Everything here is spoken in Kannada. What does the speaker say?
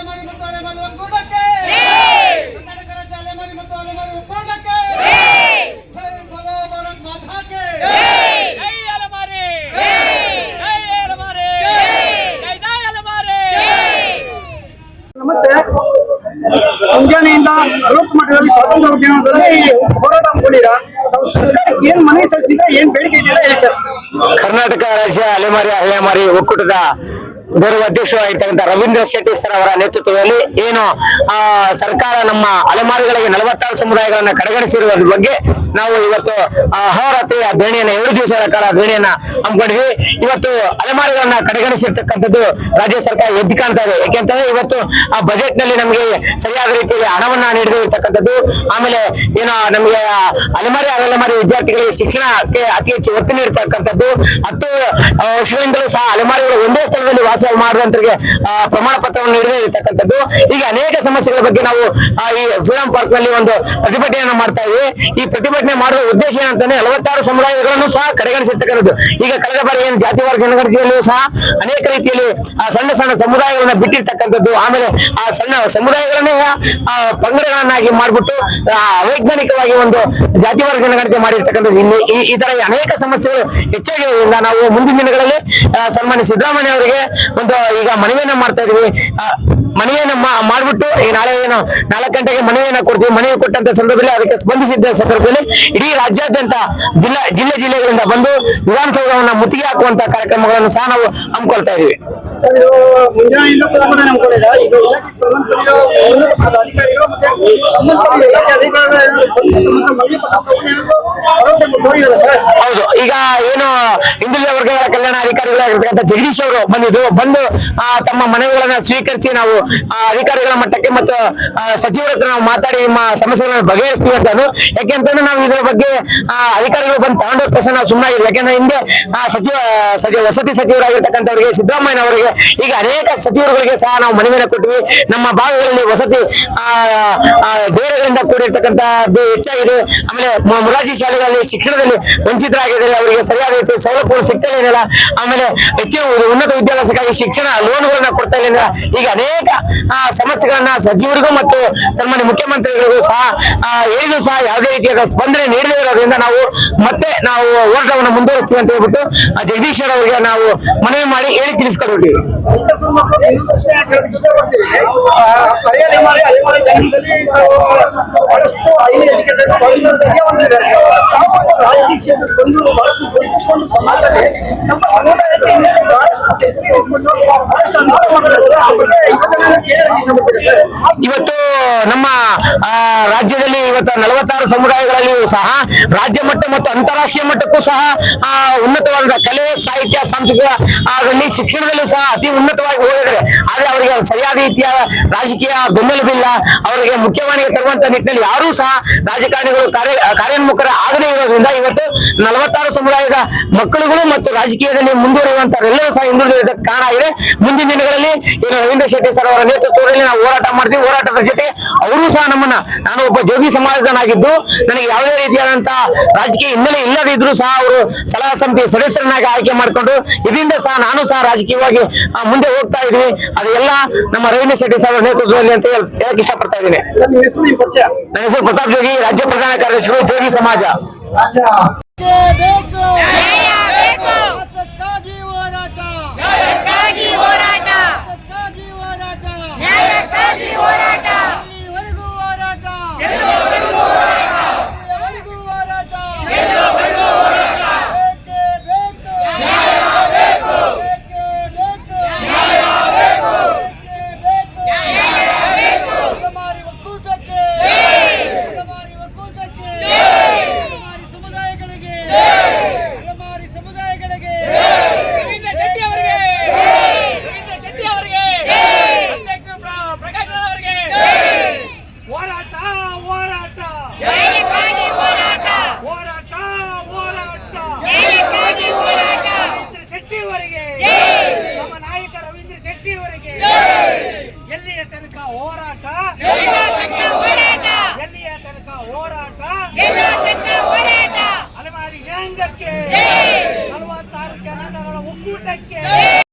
ಜಾಲೆ ಮತ್ತು ಅಲೆಮಾರಿ ಒಕ್ಕೂಟಕ್ಕೆ. ಕರ್ನಾಟಕ ಜಾಲೆ ಮಾರಿ ಮತ್ತು ಅಲೆಮಾರಿ ಒಕ್ಕೂಟಕ್ಕೆ. ಜೈ ನಮಸ್ತೆ. ಮುಂಜಾನೆಯಿಂದ ಅರವತ್ತು ಮಠದಲ್ಲಿ ಸ್ವಾತಂತ್ರ್ಯ ಉದ್ಯಾನದಲ್ಲಿ ಹೋರಾಟ ಹಮ್ಮಿಕೊಂಡಿರ ನಾವು ಸರ್ಕಾರಕ್ಕೆ ಏನ್ ಮನವಿ ಸಲ್ಲಿಸಿದ್ರೆ ಏನ್ ಬೇಡಿಕೆ ಇದೆಯಲ್ಲ ಸರ್. ಕರ್ನಾಟಕ ರಾಜ್ಯ ಅಲೆಮಾರಿ ಅಲೆಮಾರಿ ಒಕ್ಕೂಟದ ಗೌರವ ಅಧ್ಯಕ್ಷರಾಗಿರ್ತಕ್ಕಂಥ ರವೀಂದ್ರ ಶೆಟ್ಟಿ ಸರ್ ಅವರ ನೇತೃತ್ವದಲ್ಲಿ ಏನು, ಆ, ಸರ್ಕಾರ ನಮ್ಮ ಅಲೆಮಾರಿಗಳಿಗೆ ನಲವತ್ತಾರು ಸಮುದಾಯಗಳನ್ನ ಕಡೆಗಣಿಸಿರುವ ಬಗ್ಗೆ ನಾವು ಇವತ್ತು ಅಹೋರಾತ್ರಿ ಏಳು ಧರಣಿಯನ್ನ ಎರಡು ದಿವಸಗಳ ಕಾಲ ಧರಣಿಯನ್ನ ಹಮ್ಮಿಕೊಂಡಿದ್ವಿ. ಇವತ್ತು ಅಲೆಮಾರಿಗಳನ್ನ ಕಡೆಗಣಿಸಿರ್ತಕ್ಕಂಥದ್ದು ರಾಜ್ಯ ಸರ್ಕಾರ ಎದ್ದು ಕಾಣ್ತಾ ಇದೆ ಯಾಕೆಂತಂದ್ರೆ ಇವತ್ತು ಆ ಬಜೆಟ್ನಲ್ಲಿ ನಮಗೆ ಸರಿಯಾದ ರೀತಿಯಲ್ಲಿ ಹಣವನ್ನ ನೀಡದೇ ಇರ್ತಕ್ಕಂಥದ್ದು. ಆಮೇಲೆ ಏನು ನಮಗೆ ಅಲೆಮಾರಿ ಅಲೆಮಾರಿ ವಿದ್ಯಾರ್ಥಿಗಳಿಗೆ ಶಿಕ್ಷಣಕ್ಕೆ ಅತಿ ಹೆಚ್ಚು ಒತ್ತು ನೀಡತಕ್ಕಂಥದ್ದು. ಹತ್ತು ವರ್ಷಗಳಿಂದಲೂ ಸಹ ಅಲೆಮಾರಿಗಳು ಒಂದೇ ಸ್ಥಳದಲ್ಲಿ ಮಾಡುವಂತರಿಗೆ ಪ್ರಮಾಣ ಪತ್ರವನ್ನು ನೀಡದೇ ಈಗ ಅನೇಕ ಸಮಸ್ಯೆಗಳ ಬಗ್ಗೆ ನಾವು ಈ ಫ್ರೀಡಂ ಪಾರ್ಕ್ನಲ್ಲಿ ಒಂದು ಪ್ರತಿಭಟನೆಯನ್ನು ಮಾಡ್ತಾ ಇದ್ವಿ. ಈ ಪ್ರತಿಭಟನೆ ಮಾಡುವ ಉದ್ದೇಶ ಏನಂತಂದ್ರೆ ನಲವತ್ತಾರು ಸಮುದಾಯಗಳನ್ನು ಸಹ ಕಡೆಗಣಿಸಿರ್ತಕ್ಕಂಥದ್ದು ಈಗ ಕಳೆದ ಬಾರಿ ಏನು ಜಾತಿವಾರ ಜನಗಣತಿಯಲ್ಲೂ ಸಹ ಅನೇಕ ರೀತಿಯಲ್ಲಿ, ಆ, ಸಣ್ಣ ಸಣ್ಣ ಸಮುದಾಯಗಳನ್ನ ಬಿಟ್ಟಿರ್ತಕ್ಕಂಥದ್ದು. ಆಮೇಲೆ ಆ ಸಣ್ಣ ಸಮುದಾಯಗಳನ್ನೇ ಪಂಗಡಗಳನ್ನಾಗಿ ಮಾಡ್ಬಿಟ್ಟು ಅವೈಜ್ಞಾನಿಕವಾಗಿ ಒಂದು ಜಾತಿವಾರ ಜನಗಣತಿ ಮಾಡಿರ್ತಕ್ಕಂಥದ್ದು. ಇಲ್ಲಿ ಈ ತರ ಅನೇಕ ಸಮಸ್ಯೆಗಳು ಹೆಚ್ಚಾಗಿರೋದ್ರಿಂದ ನಾವು ಮುಂದಿನ ದಿನಗಳಲ್ಲಿ ಸನ್ಮಾನ್ಯ ಸಿದ್ದರಾಮಯ್ಯ ಅವರಿಗೆ ಒಂದು ಈಗ ಮನವಿಯನ್ನ ಮಾಡ್ತಾ ಇದೀವಿ. ಮನವಿಯನ್ನ ಮಾಡ್ಬಿಟ್ಟು ಈ ನಾಳೆ ಏನು ನಾಲ್ಕು ಗಂಟೆಗೆ ಮನವಿಯನ್ನ ಕೊಡ್ತೀವಿ. ಮನವಿ ಕೊಟ್ಟಂತ ಸಂದರ್ಭದಲ್ಲಿ ಅದಕ್ಕೆ ಸ್ಪಂದಿಸಿದ್ದ ಸಂದರ್ಭದಲ್ಲಿ ಇಡೀ ರಾಜ್ಯಾದ್ಯಂತ ಜಿಲ್ಲಾ ಜಿಲ್ಲೆ ಜಿಲ್ಲೆಗಳಿಂದ ಬಂದು ವಿಧಾನಸೌಧವನ್ನ ಮುತ್ತಿಗೆ ಹಾಕುವಂತ ಕಾರ್ಯಕ್ರಮಗಳನ್ನು ಸಹ ನಾವು ಹಮ್ಮಿಕೊಳ್ತಾ ಇದೀವಿ. ಹೌದು. ಈಗ ಏನು ಹಿಂದುಳಿದ ವರ್ಗಗಳ ಕಲ್ಯಾಣ ಅಧಿಕಾರಿಗಳಾಗಿರ್ತಕ್ಕಂಥ ಜಗದೀಶ್ ಅವರು ಬಂದಿದ್ರು ಬಂದು ಆ, ತಮ್ಮ ಮನವಿಗಳನ್ನ ಸ್ವೀಕರಿಸಿ ನಾವು ಅಧಿಕಾರಿಗಳ ಮಟ್ಟಕ್ಕೆ ಮತ್ತು ಸಚಿವರ ಹತ್ರ ನಾವು ಮಾತಾಡಿ ನಿಮ್ಮ ಸಮಸ್ಯೆಗಳನ್ನ ಬಗೆಹರಿಸ್ತೀವಿ ಅಂತಾನು ಯಾಕೆಂತಂದ್ರೆ ನಾವು ಇದರ ಬಗ್ಗೆ ಅಧಿಕಾರಿಗಳು ಬಂದು ತಗೊಂಡೋದ ತಕ್ಷಣ ನಾವು ಸುಮ್ಮನೆ ಯಾಕೆಂದ್ರೆ ಹಿಂದೆ ಸಚಿವ ಸಚಿವ ವಸತಿ ಸಚಿವರಾಗಿರ್ತಕ್ಕಂಥವ್ರಿಗೆ ಸಿದ್ದರಾಮಯ್ಯ ಅವರಿಗೆ ಈಗ ಅನೇಕ ಸಚಿವರುಗಳಿಗೆ ಸಹ ನಾವು ಮನವಿಯನ್ನು ಕೊಟ್ಟಿವಿ. ನಮ್ಮ ಭಾಗಗಳಲ್ಲಿ ವಸತಿ ಬೇರೆಗಳಿಂದ ಕೂಡಿರ್ತಕ್ಕಂಥದ್ದು ಹೆಚ್ಚಾಗಿದೆ. ಆಮೇಲೆ ಮುರಾಜಿ ಶಾಲೆಗಳಲ್ಲಿ ಶಿಕ್ಷಣದಲ್ಲಿ ವಂಚಿತರಾಗಿದ್ದಾರೆ. ಅವರಿಗೆ ಸರಿಯಾದ ರೀತಿ ಸೌಲಭ್ಯಗಳು ಸಿಗ್ತಾ ಆಮೇಲೆ ಹೆಚ್ಚಿನ ಉನ್ನತ ವಿದ್ಯಾಭ್ಯಾಸಕ್ಕಾಗಿ ಶಿಕ್ಷಣ ಲೋನ್ಗಳನ್ನ ಕೊಡ್ತಾ ಇಲ್ಲ ಈಗ ಅನೇಕ ಸಮಸ್ಯೆಗಳನ್ನ ಸಚಿವರಿಗೂ ಮತ್ತು ಸನ್ಮಾನ್ಯ ಮುಖ್ಯಮಂತ್ರಿಗಳಿಗೂ ಸಹ ಏನು ಸಹ ಯಾವುದೇ ರೀತಿಯಾದ ಸ್ಪಂದನೆ ನೀಡದೇ ಇರೋದ್ರಿಂದ ನಾವು ಮತ್ತೆ ನಾವು ಹೋರಾಟವನ್ನು ಮುಂದುವರಿಸ್ತೀವಿ ಅಂತ ಹೇಳ್ಬಿಟ್ಟು ಆ, ಜಗದೀಶ್ವರ್ ಅವರಿಗೆ ನಾವು ಮನವಿ ಮಾಡಿ ಹೇಳಿ ತಿಳಿಸ್ಕೊಡ್ತೀವಿ ಬಹಳಷ್ಟು ನಾವು ರಾಜಕೀಯ ಬಂದು ಬಹಳಷ್ಟು ಗುರುತಿಸಿಕೊಂಡು ಸಮಾಜದಲ್ಲಿ ನಮ್ಮ ಸಮುದಾಯಕ್ಕೆ ಇನ್ನಷ್ಟು ಬಹಳಷ್ಟು ಹೆಸರು ಇವತ್ತು ನಮ್ಮ ರಾಜ್ಯದಲ್ಲಿ ಇವತ್ತು ನಲವತ್ತಾರು ಸಮುದಾಯಗಳಲ್ಲಿಯೂ ಸಹ, ರಾಜ್ಯ ಮಟ್ಟ ಮತ್ತು ಅಂತಾರಾಷ್ಟ್ರೀಯ ಮಟ್ಟಕ್ಕೂ ಸಹ ಉನ್ನತವಾದ ಕಲೆ, ಸಾಹಿತ್ಯ, ಸಾಂಸ್ಕೃತಿಕ ಆಗಲಿ ಶಿಕ್ಷಣದಲ್ಲೂ ಸಹ ಅತಿ ಉನ್ನತವಾಗಿ ಹೋಗಿದ್ದಾರೆ ಆದ್ರೆ ಅವರಿಗೆ ಸರಿಯಾದ ರೀತಿಯ ರಾಜಕೀಯ ಬೆಂಬಲವಿಲ್ಲ ಅವರಿಗೆ ಮುಖ್ಯವಾಣಿಗೆ ತರುವಂತ ನಿಟ್ಟಿನಲ್ಲಿ ಯಾರೂ ಸಹ ರಾಜಕಾರಣಿಗಳು ಕಾರ್ಯ, ಕಾರ್ಯೋನ್ಮುಖರ ಆಗದೇ ಇರೋದ್ರಿಂದ ಇವತ್ತು ನಲವತ್ತಾರು ಸಮುದಾಯದ ಮಕ್ಕಳುಗಳು ಮತ್ತು ರಾಜಕೀಯದಲ್ಲಿ ಮುಂದುವರಿಯುವಂತವರೆಲ್ಲರೂ ಸಹ ಹಿಂದುಳಿದ ಕಾರಣ ಆಗಿದೆ ಮುಂದಿನ ದಿನಗಳಲ್ಲಿ ಏನು ರವೀಂದ್ರ ಶೆಟ್ಟಿ ಸರ್ ಅವರ ನೇತೃತ್ವದಲ್ಲಿ ನಾವು ಹೋರಾಟ ಮಾಡ್ತೀವಿ. ಹೋರಾಟದ ಜೊತೆ ಅವರು ಸಹ ನಮ್ಮನ್ನ ನಾನು ಒಬ್ಬ ಜೋಗಿ ಸಮಾಜದನಾಗಿದ್ದು ನನಗೆ ಯಾವುದೇ ರೀತಿಯಾದಂತಹ ರಾಜಕೀಯ ಹಿನ್ನೆಲೆ ಇಲ್ಲದಿದ್ರು ಸಹ ಅವರು ಸಲಹಾ ಸಮಿತಿ ಸದಸ್ಯರನ್ನಾಗಿ ಆಯ್ಕೆ ಮಾಡಿಕೊಂಡು ಇದರಿಂದ ಸಹ ನಾನು ಸಹ ರಾಜಕೀಯವಾಗಿ ಮುಂದೆ ಹೋಗ್ತಾ ಇದ್ವಿ. ಅದೆಲ್ಲ ನಮ್ಮ ರವೀಂದ್ರ ಶೆಟ್ಟಿ ಸರ್ ನೇತೃತ್ವದಲ್ಲಿ ಅಂತ ಹೇಳ- ಹೇಳಕ್ ಇಷ್ಟಪಡ್ತಾ ಇದ್ದೀನಿ. ಸರ್ ನಿಮ್ಮ ಪರಿಚಯ? ನನ್ನ ಹೆಸರು ಪ್ರತಾಪ್ ಜೋಗಿ ರಾಜ್ಯ ಪ್ರಧಾನ ಕಾರ್ಯದರ್ಶಿಗಳು ಜೋಗಿ ಸಮಾಜ ಬೇಕು ನ್ಯಾಯ ಬೇಕು ಅದಕ್ಕಾಗಿ ಹೋರಾಟ ನ್ಯಾಯಕ್ಕಾಗಿ ಹೋರಾಟ ಅದಕ್ಕಾಗಿ ಹೋರಾಟ ನ್ಯಾಯಕ್ಕಾಗಿ ಹೋರಾಟ ಎಲ್ಲಿವರೆಗೂ ಹೋರಾಟ ಎಲ್ಲೋವರೆಗೂ ಹೋರಾಟ ಎಲ್ಲಿವರೆಗೂ ಹೋರಾಟ ಎಲ್ಲೋವರೆಗೂ ಹೋರಾಟ ಬೇಕೇ ಬೇಕು ನ್ಯಾಯ ಬೇಕು ಬೇಕೇ ಬೇಕು ನ್ಯಾಯ ಬೇಕು ಬೇಕೇ ಬೇಕು ನ್ಯಾಯ ಬೇಕು ಅಲೆಮಾರಿ ಒಕ್ಕೂಟಕ್ಕೆ ಜೈ! ಅಲೆಮಾರಿ ಒಕ್ಕೂಟಕ್ಕೆ ಜೈ! ಅಲೆಮಾರಿ ಸಮುದಾಯಗಳಿಗೆ ಜೈ! ಅಲೆಮಾರಿ ಸಮುದಾಯಗಳಿಗೆ ರವೀಂದ್ರ ಶೆಟ್ಟಿ ಅವರಿಗೆ ರವೀಂದ್ರ ಶೆಟ್ಟಿ ಅವರಿಗೆ ಅಧ್ಯಕ್ಷ ಪ್ರ- ಪ್ರಕಾಶ್ ರಾವ್ ಅವರಿಗೆ ಹೋರಾಟ ಹೋರಾಟ ನ್ಯಾಯಕ್ಕಾಗಿ ಹೋರಾಟ ಹೋರಾಟ ಹೋರಾಟ ನ್ಯಾಯಕ್ಕಾಗಿ ಹೋರಾಟ ರವೀಂದ್ರ ಶೆಟ್ಟಿ ಅವರಿಗೆ ಜೈ! ನಮ್ಮ ನಾಯಕ ರವೀಂದ್ರ ಶೆಟ್ಟಿ ಅವರಿಗೆ ಎಲ್ಲಿಯ ತನಕ ಹೋರಾಟ ಎಲ್ಲೋ ತನಕ ಹೋರಾಟ ಎಲ್ಲಿಯ ತನಕ ಹೋರಾಟ ಅಲೆಮಾರಿ ಜನಾಂಗಕ್ಕೆ! ನಲವತ್ತಾರು ಜನಾಂಗಗಳ ಒಕ್ಕೂಟಕ್ಕೆ!